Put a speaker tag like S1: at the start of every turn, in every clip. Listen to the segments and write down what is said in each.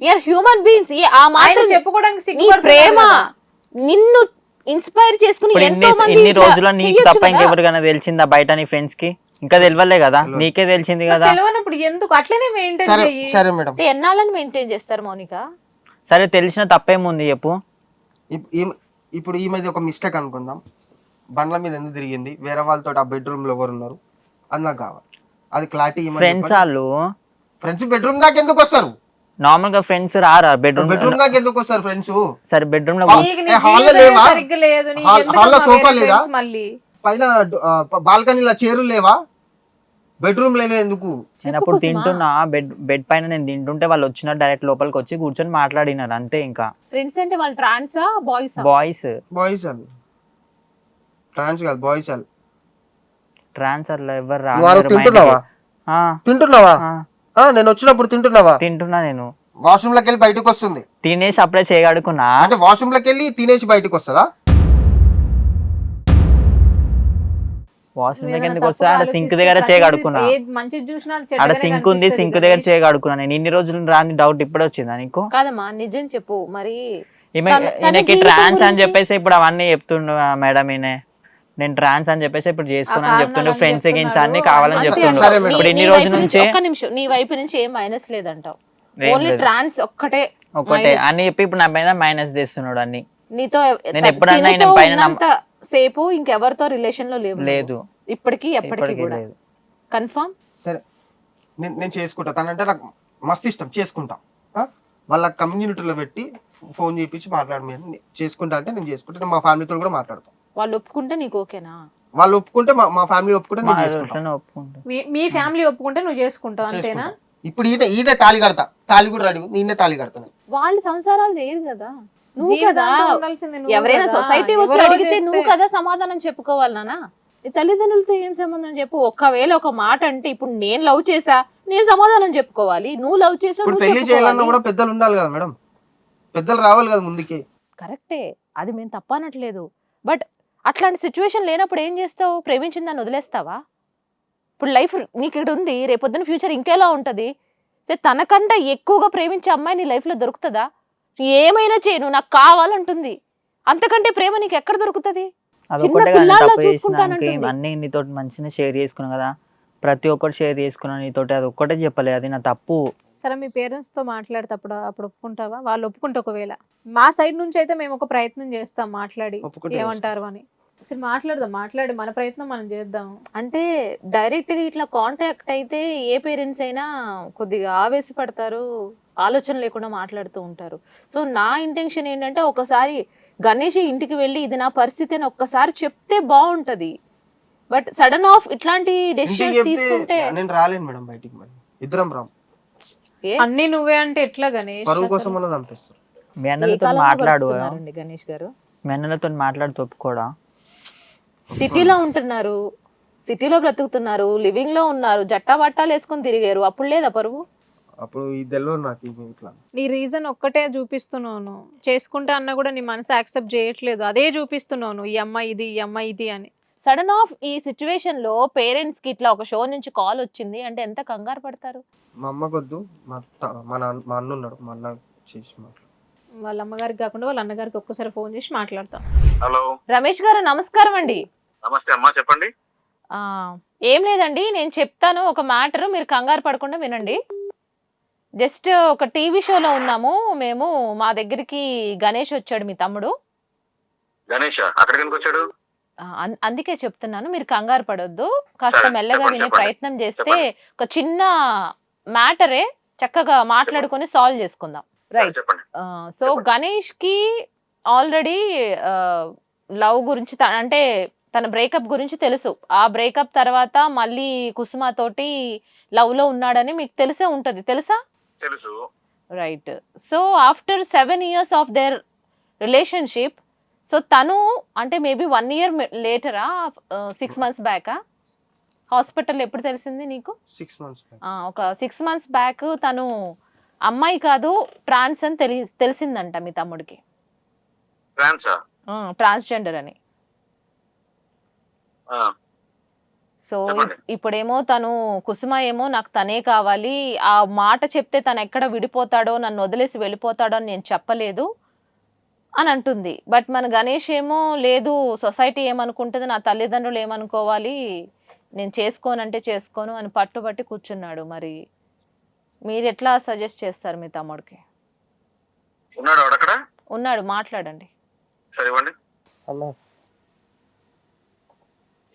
S1: You're human beings ఆ
S2: ఆయన
S1: మాట
S2: చెప్పుకోవడానికి
S1: ప్రేమ. నిన్ను ఇన్స్పైర్ చేసుకుని ఎంతో మంది
S3: ఇన్ని రోజుల్లో నీకు తప్ప. ఇంకెవరికైనా తెలిసిందా బయట నీ ఫ్రెండ్స్కి? ఇంకా తెలియలే కదా? నీకే తెలిసింది కదా?
S2: తెలియనప్పుడు ఎందుకు? అట్లనే మెయింటైన్
S4: సరే మేడం.
S1: సో ఎన్నాళ్ళని మెయింటైన్ చేస్తారు మౌనిక?
S3: సరే తెలిసిన తప్పేముంది చెప్పు?
S4: ఇప్పుడు ఈ మధ్య ఒక మిస్టేక్ అనుకుందాం. బండ్ల మీద ఎందుకు తిరిగింది? వేరే వాళ్ళతో ఆ బెడ్రూమ్లో ఎవరు ఉన్నారు? అది నాకు కావాలి అది క్లారిటీ
S3: ఫ్రెండ్స్ వాళ్ళు
S4: ఫ్రెండ్స్ బెడ్రూమ్ దాకా ఎందుకు వస్తారు?
S3: నార్మల్గా ఫ్రెండ్స్ రారా? బెడ్రూమ్
S4: బెడ్రూమ్ దాకా ఎందుకు వస్తారు ఫ్రెండ్స్
S3: సరే బెడ్రూమ్లో
S4: హా-
S2: నీకు నీ
S4: ఏ, హాల్లో
S2: జీవితమే
S4: లేవా?
S2: సరిగ్గా లేదు. నీకు
S4: హాల్- హాల్లో సోఫా లేదా?
S2: మళ్ళీ?
S4: పైన బాల్కనీలో చైర్లు లేవా? బెడ్రూమ్ లేనే ఎందుకు?
S3: నేను అప్పుడు తింటున్నా. బెడ్ బెడ్ పైన నేను తింటుంటే వాళ్ళు వచ్చిన డైరెక్ట్ లోపలికి వచ్చి కూర్చొని మాట్లాడినారు. అంతే ఇంకా.
S1: ఫ్రెండ్స్ అంటే వాళ్ళు ట్రాన్సా బాయ్సా
S3: బాయ్స్
S4: బాయ్స్ వాళ్ళు ట్రాన్స్ కాదు బాయ్స్ వాళ్ళు
S3: ట్రాన్స్ అట్లా ఎవరు మా
S4: తింటున్నావా? తింటున్నావా? నేను వచ్చినప్పుడు తింటున్నావా?
S3: తింటున్నా నేను.
S4: వాష్రూమ్లోకి వెళ్ళి బయటకు వస్తుంది
S3: తినేసి అప్పుడే చేయగడుకున్నా
S4: అంటే వాష్రూమ్లోకి వెళ్ళి తినేసి బయటకు వస్తుందా
S3: వాష్రూమ్
S2: నువ్వు
S3: దగ్గర
S2: ఏదైనా
S3: ఎందుకు వస్తా
S2: తప్పుగా
S3: ఆడ సింక్ దగ్గర
S2: ప్రతిదీ
S3: చేయగడుకున్నా
S2: ఏది మంచిది చూసినా
S3: ఆడ
S2: చెడ్డగానే
S3: సింక్ ఉంది
S2: కనిపిస్తది
S3: సింక్
S2: కదా.
S3: దగ్గర చేయగడుకున్నా నేను ఇన్ని రోజులు రాని డౌట్ ఇప్పుడే వచ్చిందా నీకు?
S1: కాదమ్మా నిజం చెప్పు. మరి
S3: ఈమె
S1: తన- తన
S3: ఈయనకి
S1: జీవితం
S3: ట్రాన్స్ అని
S1: గురించి-
S3: చెప్పేసి ఇప్పుడు అవన్నీ చెప్తుండు మేడం ఈయన. నేను ట్రాన్స్ అని చెప్పేసి ఇప్పుడు చేసుకున్నాను చెప్తుండు. ఫ్రెండ్స్ గిన్స్
S2: చెప్తున్నాడు.
S3: అన్ని కావాలని
S2: అంతే
S3: చెప్తుండు.
S4: సరే మేడం.
S3: ఇప్పుడు
S1: నీ-
S3: ఇన్ని
S1: నీ
S3: రోజుల
S1: వైపు
S3: నుంచి
S1: ఒక్క నిమిషం నీ వైపు నుంచి ఏం మైనస్ లేదంటావు? ఓన్లీ. ట్రాన్స్ ఒక్కటే
S3: ఒకటే
S1: minus.
S3: అని చెప్పి ఇప్పుడు నా పైన మైనస్ చేస్తున్నాడు అన్ని.
S1: నీతో
S3: నేను ఎప్పుడన్నా ఆయన పైన
S1: సేపు ఇంకెవరితో రిలేషన్లో లేవు
S3: లేదు.
S1: ఇప్పటికీ ఎప్పటికీ కూడా. కన్ఫర్మ్
S4: సరే. నేను నేను చేసుకుంటా. తనంటే నాకు మస్తు ఇష్టం. చేసుకుంటా? వాళ్ళ కమ్యూనిటీలో పెట్టి ఫోన్ చేయించి మాట్లాడు మీరు. చేసుకుంటా అంటే నేను చేసుకుంటా. మా ఫ్యామిలీతో కూడా మాట్లాడతాను
S1: వాళ్ళు ఒప్పుకుంటే నీకు ఓకేనా?
S4: వాళ్ళు ఒప్పుకుంటే మా మా ఫ్యామిలీ ఒప్పుకుంటే
S3: మా
S4: నేను చేసుకుంటా.
S3: అట్లనే ఒప్పుకుంటా.
S2: మీ- ఫ్యామిలీ ఒప్పుకుంటే నువ్వు చేసుకుంటావు అంతేనా.
S4: ఇప్పుడు ఈయన ఈయన తాళి కడతా. తాళి కూడా రెడీ. ఈయన తాళి కడతాను
S1: వాళ్ళు సంసారాలు చేయరు కదా. నువ్వు కదా
S2: జీవితాంతం ఉండాల్సింది నువ్వు
S1: ఎవరైనా. సొసైటీ వచ్చి అడిగితే నువ్వు కదా సమాధానం చెప్పుకోవాలి నాన్న నీ తల్లిదండ్రులతో ఏం సంబంధం చెప్పు? ఒకవేళ ఒక మాట అంటే ఇప్పుడు నేను లవ్ చేసా నేను సమాధానం చెప్పుకోవాలి. నువ్వు లవ్ చేసా
S4: పెళ్ళి చేయాలన్నా. కూడా పెద్దలు ఉండాలి కదా మేడం. పెద్దలు రావాలి కదా ముందుకి.
S1: కరెక్టే. అది మేము తప్పనట్లేదు. బట్ అట్లాంటి సిచ్యువేషన్ లేనప్పుడు ఏం చేస్తావు? ప్రేమించిన దాన్ని వదిలేస్తావా? ఇప్పుడు లైఫ్ నీకు ఇక్కడ ఉంది రేపొద్దున ఫ్యూచర్ ఇంకెలా ఉంటుంది? సరే తనకంటే ఎక్కువగా ప్రేమించే అమ్మాయి నీ లైఫ్లో దొరుకుతుందా? ఏమైనా చేయి నువ్వు నాకు కావాలంటుంది. అంతకంటే ప్రేమ నీకు ఎక్కడ దొరుకుతుంది.
S3: అన్ని నీతో మంచిగా షేర్ చేసుకున్నాను కదా ప్రతి ఒక్కటి షేర్ చేసుకున్నాను నీతోటి అది ఒక్కటే చెప్పలేదు అది నా తప్పు.
S2: సరే మీ పేరెంట్స్తో మాట్లాడేటప్పుడు అప్పుడు ఒప్పుకుంటావా? వాళ్ళు ఒప్పుకుంటే ఒకవేళ. మా సైడ్ నుంచి అయితే మేము ఒక ప్రయత్నం చేస్తాం మాట్లాడి
S4: ఒప్పుకుంటే
S2: ఏమంటారు అని. సరే మాట్లాడదాం మాట్లాడి మన ప్రయత్నం మనం చేద్దాం.
S1: అంటే డైరెక్ట్గా ఇట్లా కాంటాక్ట్ అయితే ఏ పేరెంట్స్ అయినా కొద్దిగా ఆవేశపడతారు ఆలోచన లేకుండా మాట్లాడుతూ ఉంటారు. సో నా ఇంటెన్షన్ ఏంటంటే ఒకసారి గణేష్ ఇంటికి వెళ్ళి ఇది నా పరిస్థితి అని ఒక్కసారి చెప్తే బాగుంటది. బట్ సడన్ ఆఫ్ ఇట్లాంటి డెసిషన్స్
S4: చెప్తే
S1: తీసుకుంటే
S4: నేను రాలేను మేడం బయటికి మరి. ఇద్దరం రాం?
S2: అన్ని నువ్వే అంటే ఎట్లా గణేష్
S4: పరువు? కోసం అన్నది
S3: మీ అన్నలతో మాట్లాడు
S1: గణేష్ గారు?
S3: మీ అన్నలతో మాట్లాడుతూ ఒప్పుకోడా
S1: సిటీలో ఉంటున్నారు. సిటీలో బ్రతుకుతున్నారు. లివింగ్లో ఉన్నారు. జట్టా బట్టాలు వేసుకొని తిరిగారు. అప్పుడు లేదా పరువు?
S4: అప్పుడు నాకు ఇట్లా
S2: నీ రీజన్ ఒక్కటే చూపిస్తున్నాను. చేసుకుంటా అన్న కూడా నీ మనసు యాక్సెప్ట్ చేయట్లేదు. అదే చూపిస్తున్నాను. ఈ అమ్మాయి ఇది ఈ అమ్మాయి ఇది అని.
S1: సడన్ ఆఫ్ ఈ సిచ్యువేషన్లో పేరెంట్స్కి ఇట్లా ఒక షో నుంచి కాల్ వచ్చింది. అంటే ఎంత కంగారు పడతారు?
S4: మా అమ్మకొద్దు. మా మా అన్న ఉన్నాడు. మా అన్న చేసి
S2: వాళ్ళ అమ్మగారికి కాకుండా వాళ్ళ అన్నగారికి ఒక్కసారి ఫోన్ చేసి మాట్లాడతాం.
S5: హలో.
S1: రమేష్ గారు నమస్కారం అండి.
S5: నమస్తే అమ్మా చెప్పండి.
S1: ఏం లేదండి నేను చెప్తాను ఒక మ్యాటర్ మీరు కంగారు పడకుండా వినండి. జస్ట్ ఒక టీవీ షోలో ఉన్నాము మేము మా దగ్గరికి గణేష్ వచ్చాడు మీ తమ్ముడు.
S5: గణేష్? అక్కడికి ఎందుకు వచ్చాడు?
S1: అందుకే చెప్తున్నాను మీరు కంగారు పడొద్దు. కాస్త మెల్లగా వినే. ప్రయత్నం చేస్తే. ఒక చిన్న మ్యాటరే చక్కగా మాట్లాడుకొని సాల్వ్ చేసుకుందాం. Right so. గణేష్కి ఆల్రెడీ లవ్ గురించి అంటే తన బ్రేకప్ గురించి తెలుసు. ఆ బ్రేకప్ తర్వాత మళ్ళీ కుసుమ తోటి లవ్లో ఉన్నాడని మీకు తెలిసే ఉంటది. తెలుసా?
S5: తెలుసు.
S1: Right so after seven years of their relationship so తను అంటే మేబీ వన్ ఇయర్ లేటరా సిక్స్ మంత్స్ బ్యాకా హాస్పిటల్ ఎప్పుడు తెలిసింది నీకు?
S4: సిక్స్ మంత్స్
S1: ఆ, ఒక సిక్స్ మంత్స్ బ్యాక్ తను అమ్మాయి కాదు ట్రాన్స్ అని తెలి తెలిసిందంట మీ తమ్ముడికి.
S5: ఫ్రాన్సా
S1: ట్రాన్స్జెండర్ అని. సో. ఇప్పుడేమో తను కుసుమ ఏమో నాకు తనే కావాలి. ఆ మాట చెప్తే తను ఎక్కడ విడిపోతాడో నన్ను వదిలేసి వెళ్ళిపోతాడో అని నేను చెప్పలేదు అని అంటుంది. బట్ మన గణేష్ ఏమో లేదు సొసైటీ ఏమనుకుంటుంది నా తల్లిదండ్రులు ఏమనుకోవాలి నేను చేసుకోనంటే చేసుకోను అని పట్టుబట్టి కూర్చున్నాడు. మరి మీరు ఎట్లా సజెస్ట్ చేస్తారు మీ తమ్ముడికి?
S5: ఉన్నాడు వాడు అక్కడ
S1: ఉన్నాడు మాట్లాడండి.
S4: అన్న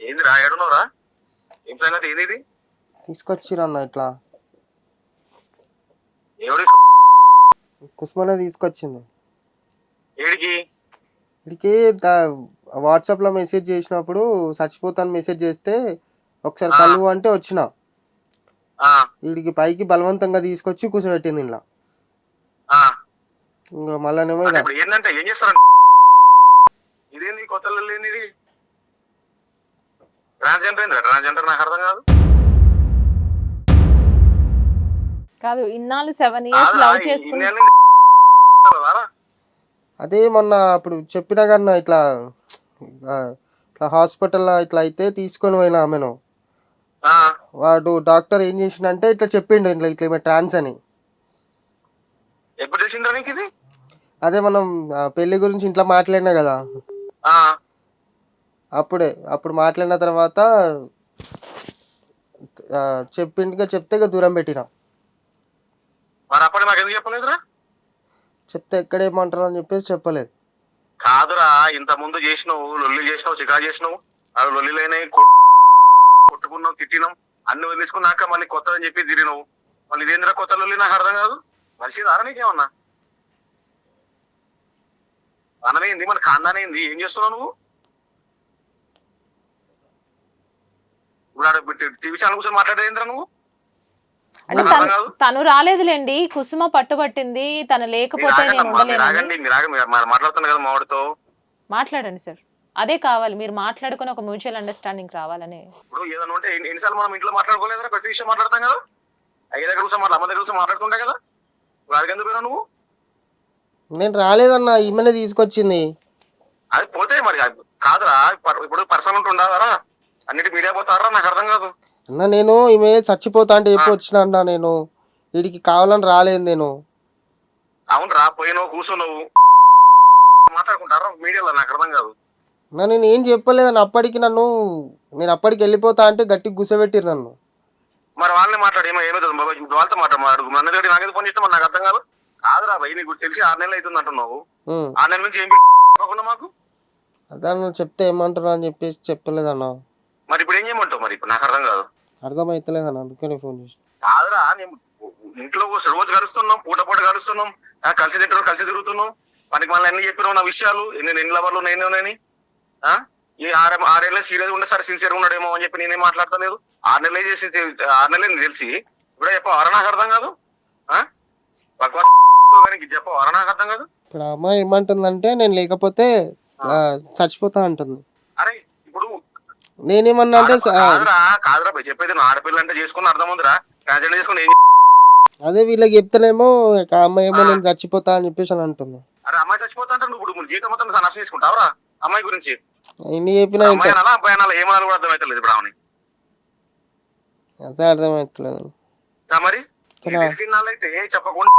S5: ఏంది రా ఏడున్నావురా? ఏం సంగతి ఏంది ఇది
S4: తీసుకొచ్చిరన్న ఇట్లా.
S5: ఎవరి
S4: కుస్మనే తీసుకొచ్చింది
S5: ఏడికి?
S4: వీడికి వాట్సాప్లో మెసేజ్ చేసినప్పుడు చచ్చిపోతాను మెసేజ్ చేస్తే ఒకసారి. కలువు అంటే వచ్చిన. వీడికి పైకి బలవంతంగా తీసుకొచ్చి కూర్చోబెట్టింది ఇలా ఇంకా. మళ్ళానేమో
S5: ఇప్పుడు ఏంటంటే ఏం ఇదేంది కొత్త లేని ఇది? ట్రాన్స్జెండర్ ఏంది ట్రాన్స్జెండర్ నాకు అర్థం కాదు.
S1: కాదు ఇన్నాళ్ళు సెవెన్ ఇయర్స్ లవ్ చేసుకుని?
S4: అదే మొన్న అప్పుడు చెప్పినా కన్నా ఇట్లా ఇట్లా హాస్పిటల్లో ఇట్లా అయితే తీసుకొని పోయిన ఆమెను.
S5: ఆ,
S4: వాడు డాక్టర్ ఏం చేసిండంటే ఇట్లా చెప్పిండు ఇట్లా ఇట్లా ఈమె ట్రాన్స్ అని.
S5: ఎప్పుడు నీకు ఇది?
S4: అదే మనం పెళ్ళి గురించి ఇంట్లో మాట్లాడినా కదా.
S5: ఆ,
S4: అప్పుడే అప్పుడు మాట్లాడిన తర్వాత చెప్పిండుగా చెప్తే ఇక దూరం పెట్టిన.
S5: మరి అప్పుడు నాకు ఎందుకు చెప్పలేదురా?
S4: చెప్తే ఎక్కడ ఏమంటారు అని చెప్పేసి చెప్పలేదు.
S5: కాదురా ఇంత ముందు చేసినావు లొల్లి చేసినావు చికా చేసినావు. అవి లొల్లిలైనాయి కొట్టుకున్నావు తిట్టినాం. అన్ని వదిలేసుకున్నాక మళ్ళీ కొత్తదని చెప్పి తిరిగినావు. మళ్ళీ ఇదేంద్రా కొత్త లొల్లి? నాకు అర్థం కాదు. మనిషి దారా నీకేమన్నా? అనమైంది మన ఖాందానైంది ఏం చేస్తున్నావు నువ్వు? టీవీ ఛానల్ కూర్చొని మాట్లాడేంద్రా నువ్వు?
S1: అంటే తను రాలేదులేండి. కుసుమ పట్టుబట్టింది. తను లేకపోతే నేను
S5: కదా
S1: మాట్లాడండి సార్. అదే కావాలి. మీరు మాట్లాడుకుని ఒక మ్యూచువల్ అండర్స్టాండింగ్ రావాలని.
S5: ఇప్పుడు ఏదైనా ఉంటే ఎన్ని- ఎన్నిసార్లు మనం ఇంట్లో మాట్లాడుకోలేదురా? ప్రతి విషయం మాట్లాడతాం కదా. అయ్య దగ్గర అమ్మ దగ్గర మాట్లాడుతుంటే కదా. ఎందుకు నువ్వు?
S4: నేను రాలేదన్న ఈమెనే తీసుకొచ్చింది.
S5: అది పోతే మరి అది కాదురా. పర్- ఇప్పుడు పర్సనల్ ఉంటుండారా అన్నిటి మీడియా పోతారా? నాకు అర్థం కాదు.
S4: అన్న నేను ఈమె చచ్చిపోతా అంటే ఎప్పుడు వచ్చిన అన్న నేను. వీడికి కావాలని రాలేదు నేను.
S5: అవును రా పోయినావు కూర్చున్నావు. మాట్లాడుకుంటారా? మీడియాలో నాకు అర్థం కాదు.
S4: అన్న నేను ఏం చెప్పలేదన్న అప్పటికి నన్ను నేను అప్పటికి వెళ్ళిపోతా అంటే గట్టిగా గుసబెట్టిరు నన్ను.
S5: మరి వాళ్ళని మాట్లాడు ఏమో ఏమవుతుంది బాబా ఇప్పుడు వాళ్ళతో మాట్లాడు మన దగ్గర నాకేది ఫోన్ చేస్తే మరి నాకు అర్థం కాదు. కాదురా భయ్ నీకు తెలిసి ఆరు నెలలు అవుతుంది అంటున్నావు. ఆరు నెలల నుంచి ఏం కాకుండా మాకు?
S4: అదే చెప్తే ఏమంటారు అని చెప్పేసి చెప్పలేదన్న
S5: మరి ఇప్పుడు ఏం చేయమంటావు మరి? ఇప్పుడు నాకు అర్థం కాదు.
S4: అర్థమైతలేదన్న అందుకనే ఫోన్ చేసిన.
S5: కాదురా నేను ఇంట్లో కూర్చో రోజు కలుస్తున్నాం పూట పూట కలుస్తున్నాం ఆ, కలిసి తింటారు కలిసి తిరుగుతున్నాం. పనికి మళ్ళీ అన్ని చెప్పినావు నా విషయాలు నేను ఎన్ని లవర్లు నేనేనని ఆ? ఈ ఆరు ఆరేళ్ళ సీరియస్ ఉండే సరే సిన్సియర్ ఉన్నాడేమో అని చెప్పి నేనేం మాట్లాడతలేదు ఆరు నెలలే చేసి ఆరు నెలలే తెలిసి? ఇప్పుడే చెప్ప నాకు అర్థం కాదు. ఆ? భగవత్ కానీ చెప్ప నాకు అర్థం కాదు.
S4: ఇప్పుడు ఆ అమ్మాయి ఏమంటుందంటే నేను లేకపోతే ఆ, చచ్చిపోతా అంటుంది.
S5: అరే
S4: నేనేమన్నా అంటే
S5: కాదురా కాదురా భయ్ చెప్పేది నా ఆడపిల్ల అంటే చేసుకుని అర్థం ఉందిరా. ట్రాన్స్జెండర్ చేసుకుని ఏం
S4: అదే వీళ్ళకి చెప్తేనేమో ఇక అమ్మాయి ఏమో నేను చచ్చిపోతా అని చెప్పేసి అని అంటుంది.
S5: అరే అమ్మాయి చచ్చిపోతా అంటే నువ్వు ఇప్పుడు జీవితం మొత్తం నష్టం చేసుకుంటావురా అమ్మాయి గురించి?
S4: ఎన్ని చెప్పినా ఇంకా
S5: అమ్మాయి అనాలా అబ్బాయి అనాలా ఏమనాలి కూడా అర్థమవుతలేదు ఇప్పుడు ఆమెని.
S4: అదే అర్థమవుతలేదు
S5: కా మరి. తెలిసిన వాళ్ళైతే చెప్పకుండా